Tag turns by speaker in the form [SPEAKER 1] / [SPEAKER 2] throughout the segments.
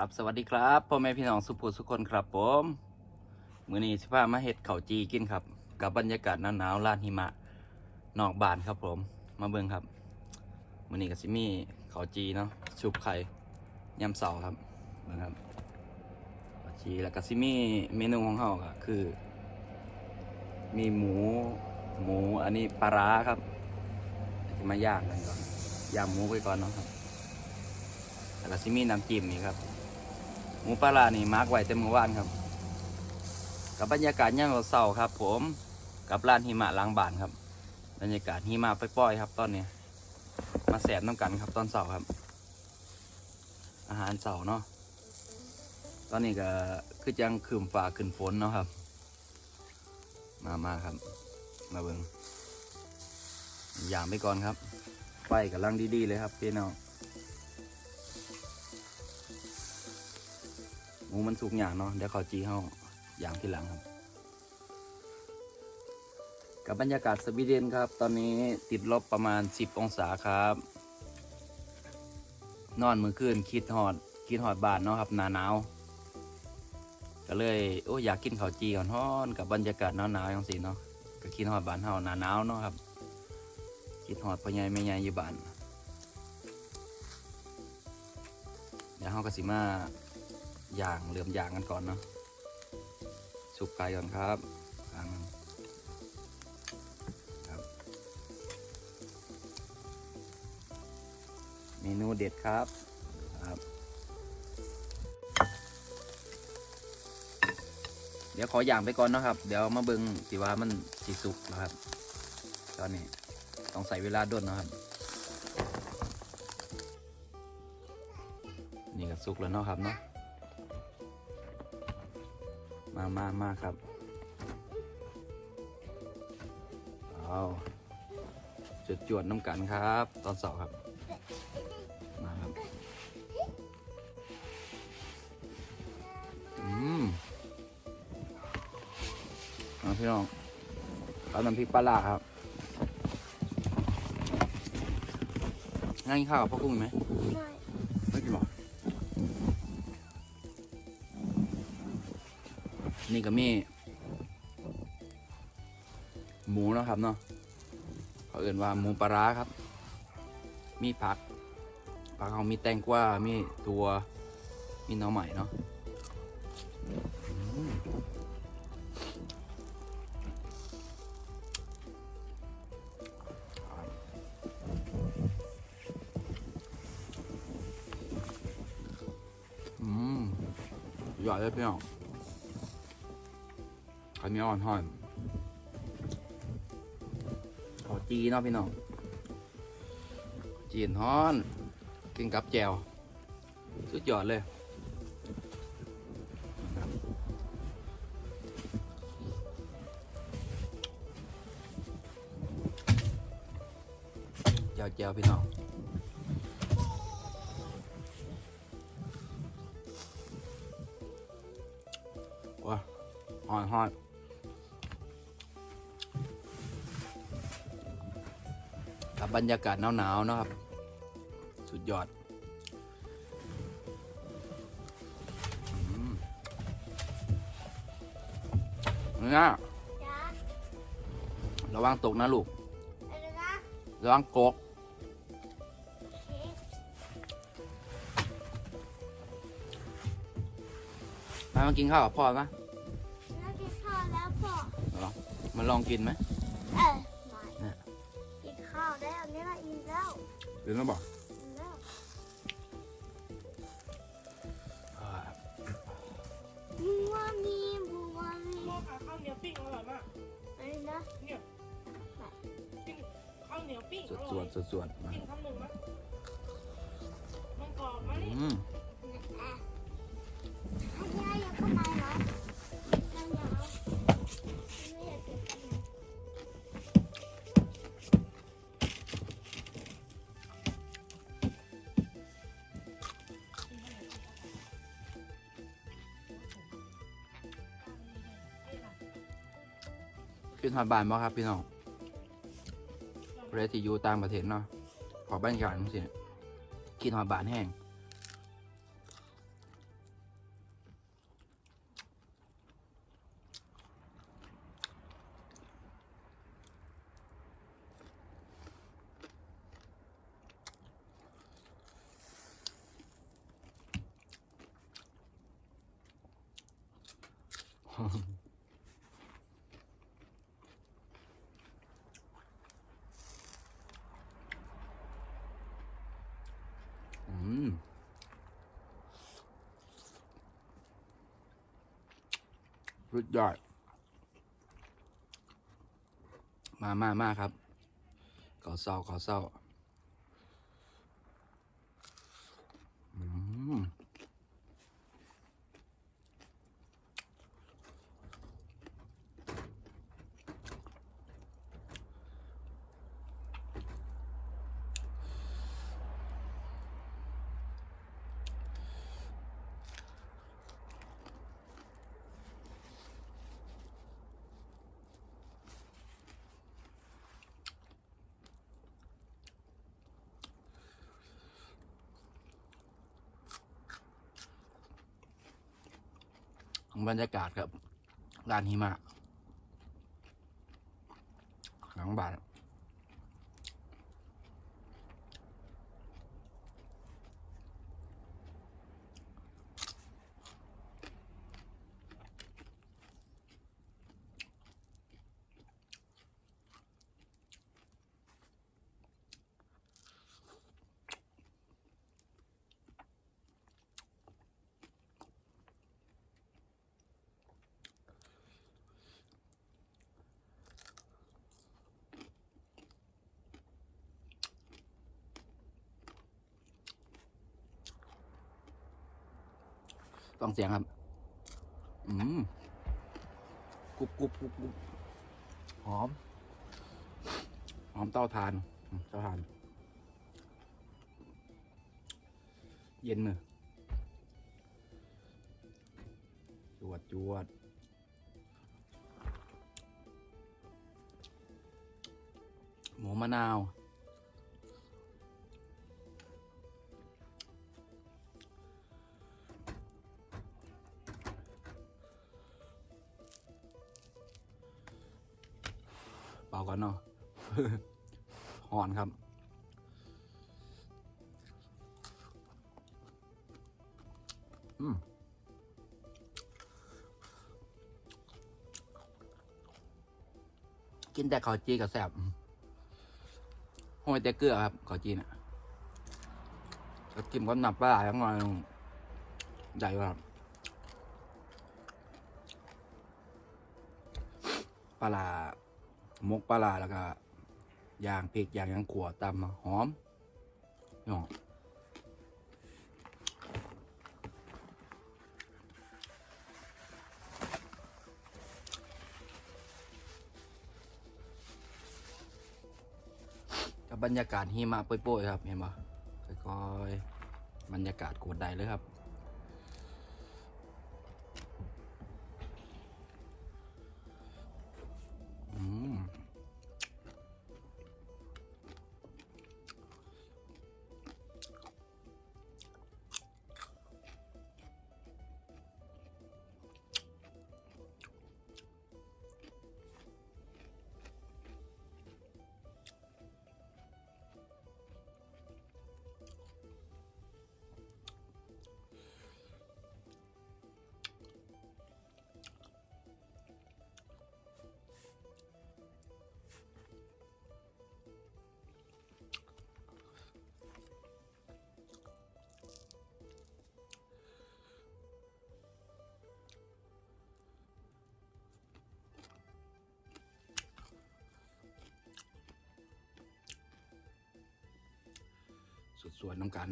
[SPEAKER 1] ครับสวัสดีครับพ่อแม่พี่น้องสุภูสุคนครับผมมือนี้สิพามาเฮ็ดเข้าจีกินครับ กับบรรยากาศหนาวๆลานหิมะนอกบานครับผมมาเบิ่งครับมือนี้ก็สิมี่เข้าจีเนาะชุบไข่ยำเสาครับเบิ่งครับข้าจีแล้วก็สิมี่เมนูของเฮาก็คือ มีหมูหมูอันนี้ปลาร้าครับจะมาย่างกันก่อนย่างหมูไปก่อนเนาะครับแล้วก็ซิมีน้ำจิ้มนี่ครับ หมูปลาร้านี่มาร์กไว้เต็มเมื่อวานครับ กับบรรยากาศย่างเสาร์ครับ ผมกับร้านหิมะล้างบานครับ บรรยากาศหิมะป่อยๆครับตอนนี้ มาแสบน้ำกันครับตอนเสาร์ครับ อาหารเสาร์เนาะตอนนี้ก็คือจังคืมฟ้าขึ้นฝนเนาะครับ มามาครับ มาเบิงอย่างไปก่อนครับไฟกำลังดีๆเลยครับพี่น้อง หมูมันสุกอย่างเนาะเดี๋ยวเขาจีเข้าอย่างที่หลังครับ กับบรรยากาศสวีเดนครับ ตอนนี้ติดลบประมาณ 10 องศาครับ นอนมือคืนคิดหอดคิดหอดบานเนาะครับหนาหนาวก็เลยโอ้อยากกินข้าวจีก่อนฮ้อนกับบรรยากาศหนาวๆอย่างสิเนาะก็คิดหอดบานเฮาหนาหนาวเนาะครับคิดหอดพ่อใหญ่แม่ใหญ่อยู่บานเดี๋ยวเฮาก็สิมา ย่างเหลื่อมย่างกันก่อนเนาะสุกไก่ก่อนครับอังครับเมนูเด็ดครับครับ เดี๋ยวขอย่างไปก่อนนะครับ เดี๋ยวมาเบิงสิว่ามันสิสุกนะครับ ตอนนี้ต้องใส่เวลาด้นเนะครับนี่ก็สุกแล้วเนาะครับเนาะ มามามาครับเอาจุดจวดๆน้ำกันครับ ตอนเสาร์ครับ มาครับ อืมเอาพี่น้องเอาน้ำพริกปลาร้าครับง่ายข้าวกับพ่อกุ้งไหมไม่กินหรอ นี่ก็มี หมูเนาะครับเนาะเขาเอื่นว่าหมูปลาร้าครับ มีผัก ผักเขามีแตงกวามีตัวมีน่อใหม่เนาะอืมอืมอร่อยเลยพี่น้องาวเหนียวอ่อนห่อนขอจีเนาะพี่น้อง จีนฮ้อน กินกับแจวสุดยอดเลยนะครับแจวแจวพี่น้องว้าฮอนฮอน กับบรรยากาศหนาวๆเนาะครับ สุดยอดอืมนี่นะ
[SPEAKER 2] จ้า
[SPEAKER 1] ระวังตกนะลูก
[SPEAKER 2] อะไรนะ
[SPEAKER 1] ระวังกก
[SPEAKER 2] เค้ก
[SPEAKER 1] มามากินข้าวกับพ่อไหม
[SPEAKER 2] แล้วกินข้าวแล้วพ่อ
[SPEAKER 1] มาลองกินไหม
[SPEAKER 2] เออ แล้ว
[SPEAKER 1] หรือไม่บอก
[SPEAKER 2] อิ่มแล้ว
[SPEAKER 1] อ่า
[SPEAKER 2] บัวมีบัวมี
[SPEAKER 3] พ่อขาข้าวเหนียวปิ้งอร่อยมาก
[SPEAKER 2] อะไรนะ
[SPEAKER 3] เนี่ยปิ้งข้าวเหนียวปิ้ง
[SPEAKER 1] ส
[SPEAKER 3] อ
[SPEAKER 1] วดส
[SPEAKER 3] ร่
[SPEAKER 1] ว
[SPEAKER 3] อ
[SPEAKER 1] ด
[SPEAKER 3] ย
[SPEAKER 1] สวดสวดมา
[SPEAKER 3] กินคำหนึ่งนะมันกรอบมานี่
[SPEAKER 1] อืม
[SPEAKER 2] อะให้ยายอยากเข้ามา
[SPEAKER 1] ขึ้นฮอดบานบ่ครับพี่น้องเรสติยูต่างประเทศเนาะขอบ้านกันสิกินหอดบานแห้งอ สุดยอด มามามาครับขอเศร้าขอเศร้า อืม บรรยากาศกับลานหิมะหลังบ้าน ต้องเสียงครับ อืมกรุบกรุบกรุบกรุบหอม หอมเต้าทานอืมเต้าทาน เย็นมือจวดจวดหมูมะนาว เปล่าก่อนเนาะหอนครับ อืมกินแต่ข้าวจีกับแซบห้อยแต่เกลือครับข้าวจีน่ะก็กินก็หนับปลาทั้งวันใหญ่ว่าครับปลาร้า มกปลาร้าแล้วก็ยางพริกยางยังขัวตำหอมพี่น้องกับบรรยากาศหิมะโปรยๆครับ เห็นปะค่อยๆ บรรยากาศโกดได้เลยครับ สวยน้ำกัน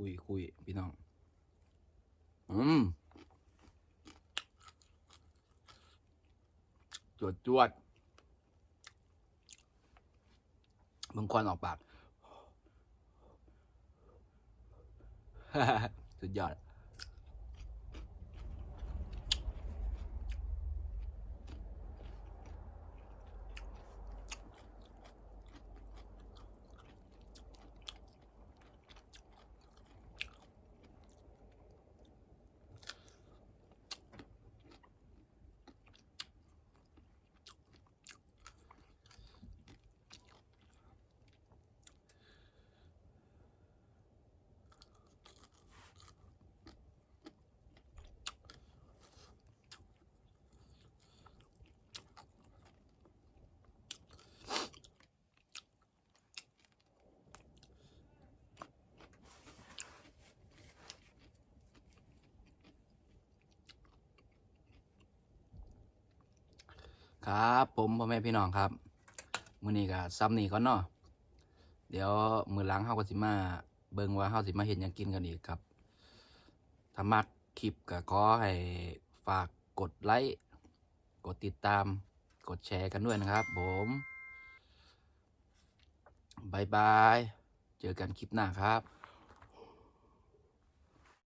[SPEAKER 1] คุยคุยพี่น้อง อืมจวดจวดมึงควันออกปาก สุดยอด ครับผมพ่อแม่พี่น้องครับมื้อนี้ก็ซ้ำนี่ก่อนเนาะเดี๋ยวมื้อหลังเฮาก็สิมาเบิ่งว่าเฮาสิมาเฮ็ดหยังกินกันอีกครับถ้ามักคลิปก็ขอให้ฝากกดไลค์กดติดตามกดแชร์กันด้วยนะครับ ผมบายบาย เจอกันคลิปหน้าครับ